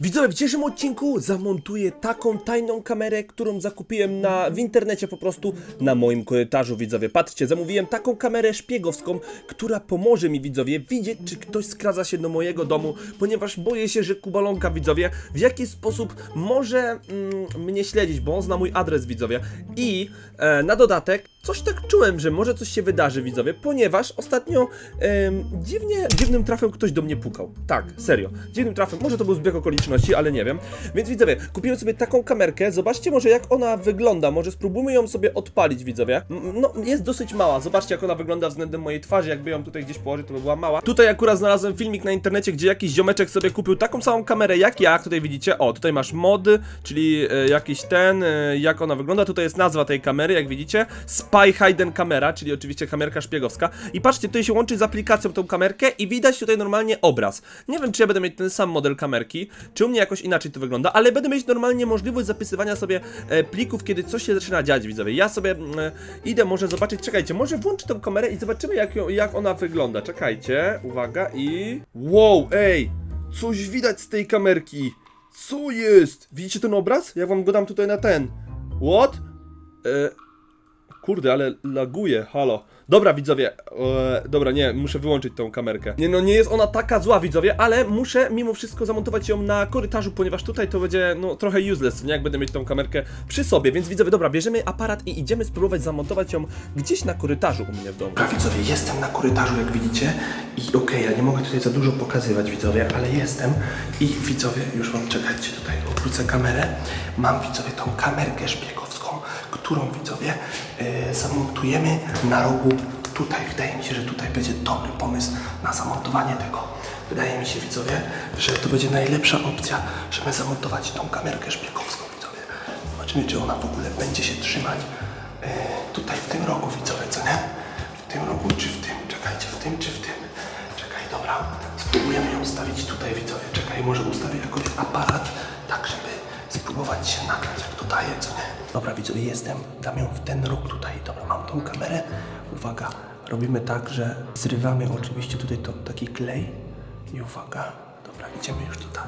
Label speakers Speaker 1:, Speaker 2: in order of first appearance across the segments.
Speaker 1: Widzowie, w dzisiejszym odcinku zamontuję taką tajną kamerę, którą zakupiłem na, w internecie po prostu na moim korytarzu, widzowie. Patrzcie, zamówiłem taką kamerę szpiegowską, która pomoże mi, widzowie, widzieć, czy ktoś skradza się do mojego domu, ponieważ boję się, że Kubalonka, widzowie, w jakiś sposób może mm, mnie śledzić, bo on zna mój adres, widzowie. I e, na dodatek, coś tak czułem, że może coś się wydarzy, widzowie, ponieważ ostatnio em, dziwnie, dziwnym trafem ktoś do mnie pukał. Tak, serio. Dziwnym trafem, może to był zbieg okoliczności, ale nie wiem. Więc widzowie, kupiłem sobie taką kamerkę, zobaczcie może jak ona wygląda, może spróbujmy ją sobie odpalić, widzowie. No, jest dosyć mała, zobaczcie jak ona wygląda względem mojej twarzy, jakby ją tutaj gdzieś położyć, to by była mała. Tutaj akurat znalazłem filmik na internecie, gdzie jakiś ziomeczek sobie kupił taką samą kamerę jak ja, tutaj widzicie. O, tutaj masz mod, czyli e, jakiś ten, e, jak ona wygląda. Tutaj jest nazwa tej kamery, jak widzicie. Spy Hidden Camera, czyli oczywiście kamerka szpiegowska. I patrzcie, tutaj się łączy z aplikacją tą kamerkę i widać tutaj normalnie obraz. Nie wiem, czy ja będę mieć ten sam model kamerki, czy u mnie jakoś inaczej to wygląda, ale będę mieć normalnie możliwość zapisywania sobie e, plików, kiedy coś się zaczyna dziać, widzowie. Ja sobie mm, e, idę może zobaczyć, czekajcie, może włączę tą kamerę i zobaczymy, jak, ją, jak ona wygląda. Czekajcie, uwaga i... Wow, ej! Coś widać z tej kamerki! Co jest? Widzicie ten obraz? Ja wam go dam tutaj na ten. What? E, kurde, ale laguje, halo. Dobra, widzowie, e, dobra, nie, muszę wyłączyć tą kamerkę. Nie, no nie jest ona taka zła, widzowie, ale muszę mimo wszystko zamontować ją na korytarzu, ponieważ tutaj to będzie, no, trochę useless, nie, jak będę mieć tą kamerkę przy sobie, więc widzowie, dobra, bierzemy aparat i idziemy spróbować zamontować ją gdzieś na korytarzu u mnie w domu.
Speaker 2: Dobra, widzowie, jestem na korytarzu, jak widzicie. I okej, ja nie mogę tutaj za dużo pokazywać, widzowie, ale jestem. I widzowie, już wam czekajcie tutaj, obrócę kamerę. Mam, widzowie, tą kamerkę szpiegowską, którą, widzowie, yy, zamontujemy na rogu tutaj. Wydaje mi się, że tutaj będzie dobry pomysł na zamontowanie tego. Wydaje mi się, widzowie, że to będzie najlepsza opcja, żeby zamontować tą kamerkę szpiegowską, widzowie. Zobaczymy, czy ona w ogóle będzie się trzymać yy, tutaj w tym rogu, widzowie, co nie? W tym rogu czy w tym? Czekajcie, w tym czy w tym? Czekaj, dobra. Spróbujemy ją ustawić tutaj, widzowie. Czekaj, może ustawię jakoś aparat, tak żeby spróbować się nagrać, jak to daje, co nie? Dobra, widzowie, jestem. Dam ją w ten róg tutaj. Dobra, mam tą kamerę. Uwaga, robimy tak, że zrywamy oczywiście tutaj to, taki klej. I uwaga, dobra, idziemy już tutaj.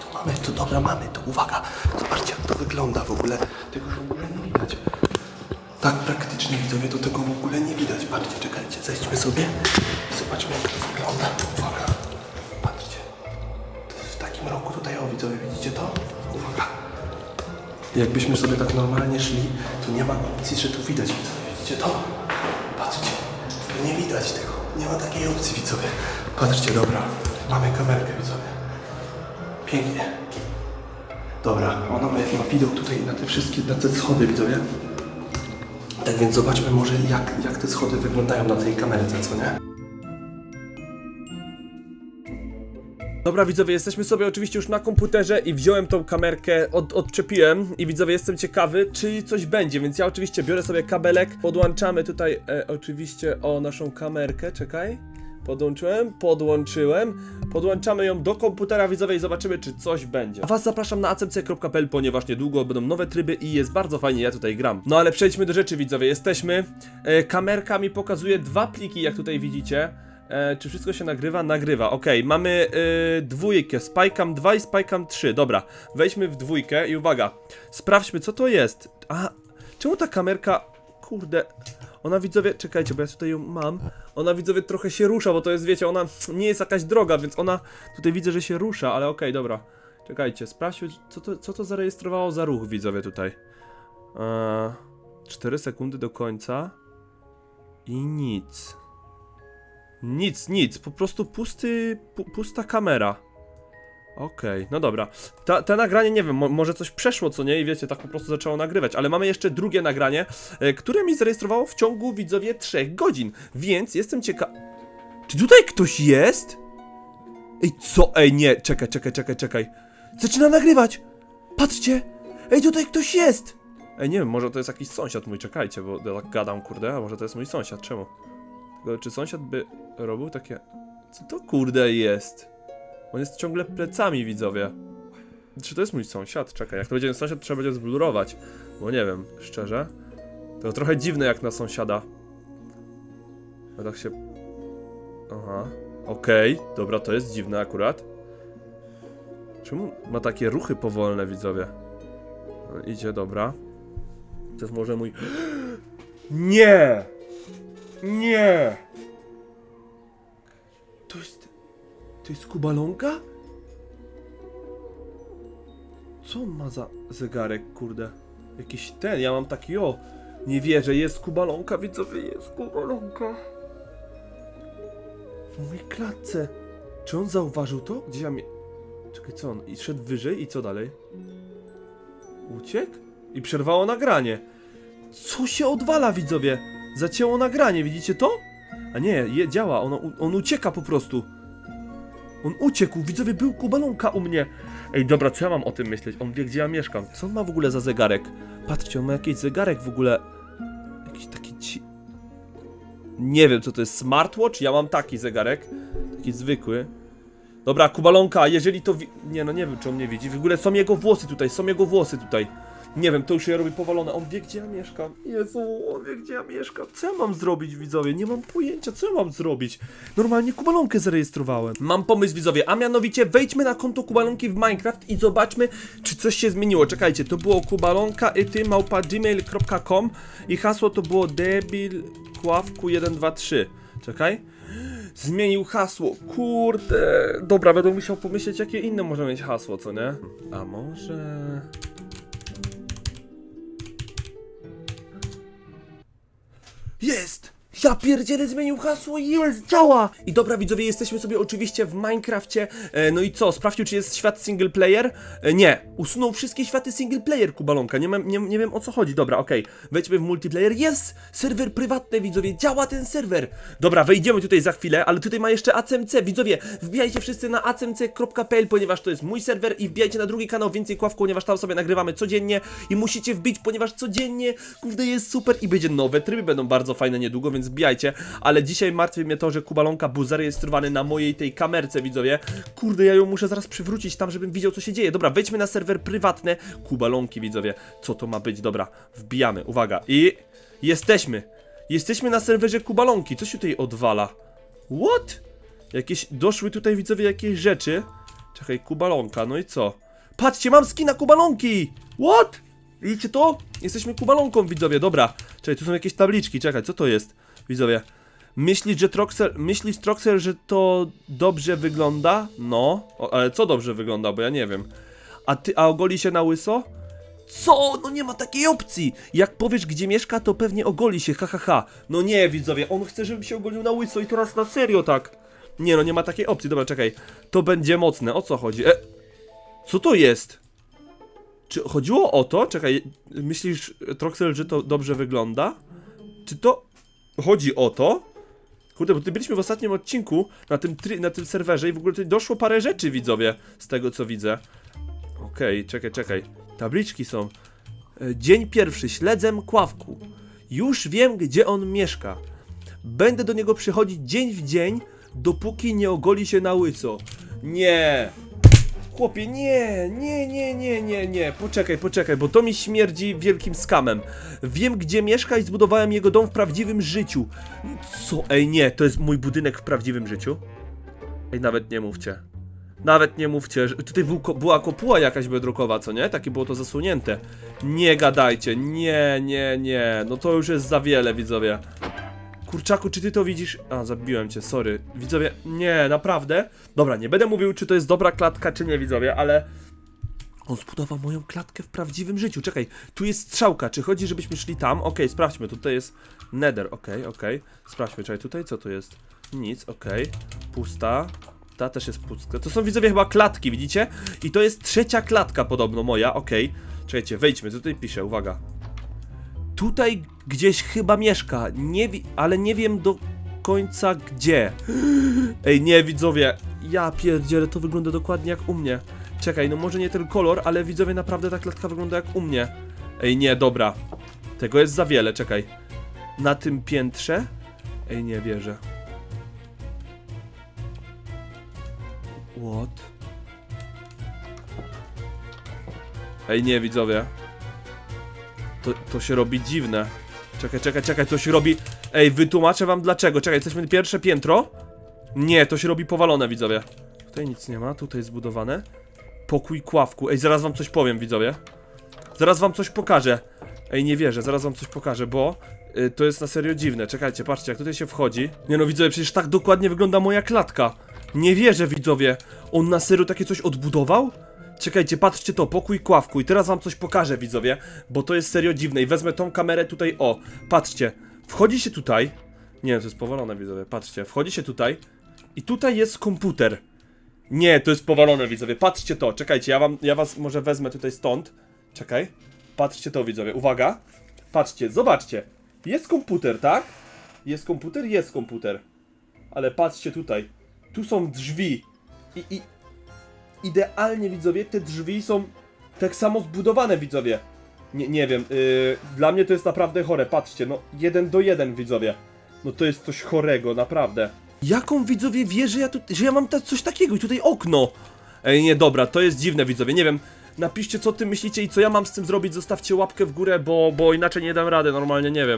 Speaker 2: Tu mamy to, dobra, mamy to, uwaga. Zobaczcie, jak to wygląda w ogóle. Tego w ogóle nie widać. Tak praktycznie widzowie, to tego w ogóle nie widać. Patrzcie, czekajcie, zejdźmy sobie i zobaczmy, jak to wygląda. Uwaga, jest w takim roku tutaj, o widzowie, widzicie to? Uwaga. Jakbyśmy sobie tak normalnie szli, to nie ma opcji, że tu widać, widzowie. Widzicie to? Patrzcie, nie widać tego. Nie ma takiej opcji, widzowie. Patrzcie, dobra, mamy kamerkę, widzowie. Pięknie. Dobra, ona ma, ma widok tutaj na te wszystkie, na te schody, widzowie. Tak więc zobaczmy może jak, jak te schody wyglądają na tej kamerce, co nie?
Speaker 1: Dobra widzowie, jesteśmy sobie oczywiście już na komputerze i wziąłem tą kamerkę, od, odczepiłem i widzowie jestem ciekawy, czy coś będzie, więc ja oczywiście biorę sobie kabelek, podłączamy tutaj e, oczywiście o naszą kamerkę, czekaj. Podłączyłem, podłączyłem, podłączamy ją do komputera widzowie i zobaczymy czy coś będzie. A was zapraszam na acmc.pl, ponieważ niedługo będą nowe tryby i jest bardzo fajnie, ja tutaj gram. No ale przejdźmy do rzeczy widzowie, jesteśmy, e, kamerka mi pokazuje dwa pliki jak tutaj widzicie. E, czy wszystko się nagrywa? Nagrywa. Okej, mamy y, dwójkę, Spycam 2 i Spycam 3. Dobra, wejdźmy w dwójkę i uwaga. Sprawdźmy, co to jest. A, czemu ta kamerka. Kurde. Ona widzowie, czekajcie, bo ja tutaj ją mam. Ona widzowie trochę się rusza, bo to jest, wiecie, ona nie jest jakaś droga, więc ona tutaj widzę, że się rusza, ale okej, dobra. Czekajcie, sprawdźmy, co to, co to zarejestrowało za ruch widzowie tutaj. Eee, 4 sekundy do końca. I nic. Nic, nic, po prostu pusty, pu, pusta kamera. Okej, no dobra. Ta, te nagranie, nie wiem, mo, może coś przeszło, co nie? I wiecie, tak po prostu zaczęło nagrywać. Ale mamy jeszcze drugie nagranie, e, które mi zarejestrowało w ciągu, widzowie, 3 godzin. Więc jestem ciekaw... Czy tutaj ktoś jest? Ej, co? Ej, nie, czekaj, czekaj, czekaj, czekaj. Zaczyna nagrywać! Patrzcie! Ej, tutaj ktoś jest! Ej, nie wiem, może to jest jakiś sąsiad mój, czekajcie, bo ja tak gadam, kurde, a może to jest mój sąsiad, czemu? Tylko czy sąsiad by robił takie... Co to kurde jest? On jest ciągle plecami, widzowie. Czy to jest mój sąsiad? Czekaj, jak to będzie sąsiad, trzeba będzie zblurować. Bo nie wiem, szczerze. To trochę dziwne jak na sąsiada. A tak się... Aha. Okej, dobra, to jest dziwne akurat. Czemu ma takie ruchy powolne, widzowie? No, idzie, dobra. To jest może mój... Nie! Nie! To jest... To jest kubalonka? Co on ma za zegarek, kurde? Jakiś ten, ja mam taki o. Nie wierzę, jest kubalonka, widzowie, jest kubalonka. W mojej klatce. Czy on zauważył to? Gdzie ja mnie... Czekaj, co on? I szedł wyżej i co dalej? Uciekł? I przerwało nagranie. Co się odwala, widzowie? Zacięło nagranie, widzicie to? A nie, je, działa, on, on ucieka po prostu. On uciekł, widzowie, był kubalonka u mnie. Ej, dobra, co ja mam o tym myśleć? On wie, gdzie ja mieszkam. Co on ma w ogóle za zegarek? Patrzcie, on ma jakiś zegarek w ogóle. Jakiś taki ci... Nie wiem, co to jest, smartwatch? Ja mam taki zegarek. Taki zwykły. Dobra, kubalonka, jeżeli to. Nie, no nie wiem, czy on mnie widzi. W ogóle są jego włosy tutaj, są jego włosy tutaj. Nie wiem, to już się robi powalone. On wie, gdzie ja mieszkam. Jezu, on wie, gdzie ja mieszkam. Co ja mam zrobić, widzowie? Nie mam pojęcia, co ja mam zrobić. Normalnie kubalonkę zarejestrowałem. Mam pomysł, widzowie, a mianowicie wejdźmy na konto kubalonki w Minecraft i zobaczmy, czy coś się zmieniło. Czekajcie, to było kubalonka małpa gmail.com i hasło to było debilkławku123. Czekaj. Zmienił hasło. Kurde. Dobra, będę musiał pomyśleć, jakie inne może mieć hasło, co nie? A może... Jest! Ja pierdzielę zmienił hasło jest, działa! I dobra widzowie, jesteśmy sobie oczywiście w Minecrafcie, e, no i co, sprawdził czy jest świat single player? E, nie, usunął wszystkie światy single player Kubalonka, nie, mam, nie, nie wiem o co chodzi, dobra, okej, wejdźmy w multiplayer, jest! Serwer prywatny widzowie, działa ten serwer! Dobra, wejdziemy tutaj za chwilę, ale tutaj ma jeszcze ACMC, widzowie, wbijajcie wszyscy na acmc.pl, ponieważ to jest mój serwer i wbijajcie na drugi kanał Więcej Kławku, ponieważ tam sobie nagrywamy codziennie i musicie wbić, ponieważ codziennie, kurde, jest super i będzie nowe tryby, będą bardzo fajne niedługo, więc wbijajcie, ale dzisiaj martwi mnie to, że Kubalonka był zarejestrowany na mojej tej kamerce, widzowie, kurde, ja ją muszę zaraz przywrócić tam, żebym widział, co się dzieje, dobra, wejdźmy na serwer prywatny Kubalonki, widzowie, co to ma być, dobra, wbijamy, uwaga, i jesteśmy, jesteśmy na serwerze Kubalonki, co się tutaj odwala? What? Jakieś, doszły tutaj widzowie jakieś rzeczy. Czekaj, kubalonka, no i co? Patrzcie, mam skina kubalonki! What? Widzicie to? Jesteśmy kubalonką, widzowie, dobra. Czekaj, tu są jakieś tabliczki, czekaj, co to jest? Widzowie. Myślisz, że Troxel, myślisz Troxel, że to dobrze wygląda? No, o, ale co dobrze wygląda, bo ja nie wiem. A ty, a ogoli się na łyso? Co? No nie ma takiej opcji! Jak powiesz, gdzie mieszka, to pewnie ogoli się, ha, ha, ha. No nie, widzowie, on chce, żebym się ogolił na łyso i teraz na serio tak. Nie no, nie ma takiej opcji, dobra, czekaj. To będzie mocne, o co chodzi? E, co to jest? Czy chodziło o to? Czekaj, myślisz, Troxel, że to dobrze wygląda? Czy to chodzi o to? Kurde, bo tutaj byliśmy w ostatnim odcinku na tym, na tym serwerze i w ogóle tutaj doszło parę rzeczy, widzowie, z tego co widzę. Okej, czekaj, czekaj. Tabliczki są. E, Dzień pierwszy, śledzem Kławku. Już wiem, gdzie on mieszka. Będę do niego przychodzić dzień w dzień, dopóki nie ogoli się na łyso. Nie! Chłopie, nie, nie, nie, nie, nie, nie. Poczekaj, poczekaj, bo to mi śmierdzi wielkim skamem. Wiem, gdzie mieszka i zbudowałem jego dom w prawdziwym życiu. Co? Ej, nie, to jest mój budynek w prawdziwym życiu? Ej, nawet nie mówcie. Nawet nie mówcie, że tutaj był, była kopuła jakaś bedrokowa, co nie? Takie było to zasunięte. Nie gadajcie, nie, nie, nie. No to już jest za wiele, widzowie. Kurczaku, czy ty to widzisz? A, zabiłem cię, sorry. Widzowie, nie, naprawdę. Dobra, nie będę mówił, czy to jest dobra klatka, czy nie, widzowie, ale... On zbudował moją klatkę w prawdziwym życiu. Czekaj, tu jest strzałka. Czy chodzi, żebyśmy szli tam? Okej, sprawdźmy. Tutaj jest nether. Okej, okej. Sprawdźmy. Czekaj, tutaj co to jest? Nic, okej. Pusta. Ta też jest pustka. To są widzowie chyba klatki, widzicie? I to jest trzecia klatka podobno moja. Okej. Czekajcie, wejdźmy. Co tutaj pisze? Uwaga. Tutaj gdzieś chyba mieszka. Nie ale nie wiem do końca gdzie. Ej, nie, widzowie. Ja pierdzielę, to wygląda dokładnie jak u mnie. Czekaj, no może nie ten kolor, ale widzowie, naprawdę ta klatka wygląda jak u mnie. Ej, nie, dobra. Tego jest za wiele, czekaj. Na tym piętrze? Ej, nie wierzę. What? Ej, nie, widzowie. To, to się robi dziwne. Czekaj, czekaj, czekaj, to się robi... Ej, wytłumaczę wam dlaczego. Czekaj, jesteśmy pierwsze piętro? Nie, to się robi powalone, widzowie. Tutaj nic nie ma, tutaj zbudowane. Pokój kławku. Ej, zaraz wam coś powiem, widzowie. Zaraz wam coś pokażę. Ej, nie wierzę, zaraz wam coś pokażę, bo y, to jest na serio dziwne. Czekajcie, patrzcie, jak tutaj się wchodzi. Nie no, widzowie, przecież tak dokładnie wygląda moja klatka. Nie wierzę, widzowie. On na serio takie coś odbudował? Czekajcie, patrzcie to, pokój kławku i teraz wam coś pokażę, widzowie, bo to jest serio dziwne i wezmę tą kamerę tutaj, o, patrzcie, wchodzi się tutaj, nie wiem, to jest powalone, widzowie, patrzcie, wchodzi się tutaj i tutaj jest komputer. Nie, to jest powalone, widzowie, patrzcie to, czekajcie, ja wam, ja was może wezmę tutaj stąd, czekaj, patrzcie to, widzowie, uwaga, patrzcie, zobaczcie, jest komputer, tak? Jest komputer? Jest komputer. Ale patrzcie tutaj, tu są drzwi i, i idealnie widzowie, te drzwi są tak samo zbudowane widzowie. Nie, nie wiem, yy, dla mnie to jest naprawdę chore, patrzcie, no jeden do jeden widzowie. No to jest coś chorego, naprawdę. Jaką widzowie wie, że ja, tu, że ja mam ta, coś takiego i tutaj okno? Ej, nie, dobra, to jest dziwne widzowie, nie wiem. Napiszcie co ty myślicie i co ja mam z tym zrobić, zostawcie łapkę w górę, bo, bo inaczej nie dam rady, normalnie nie wiem.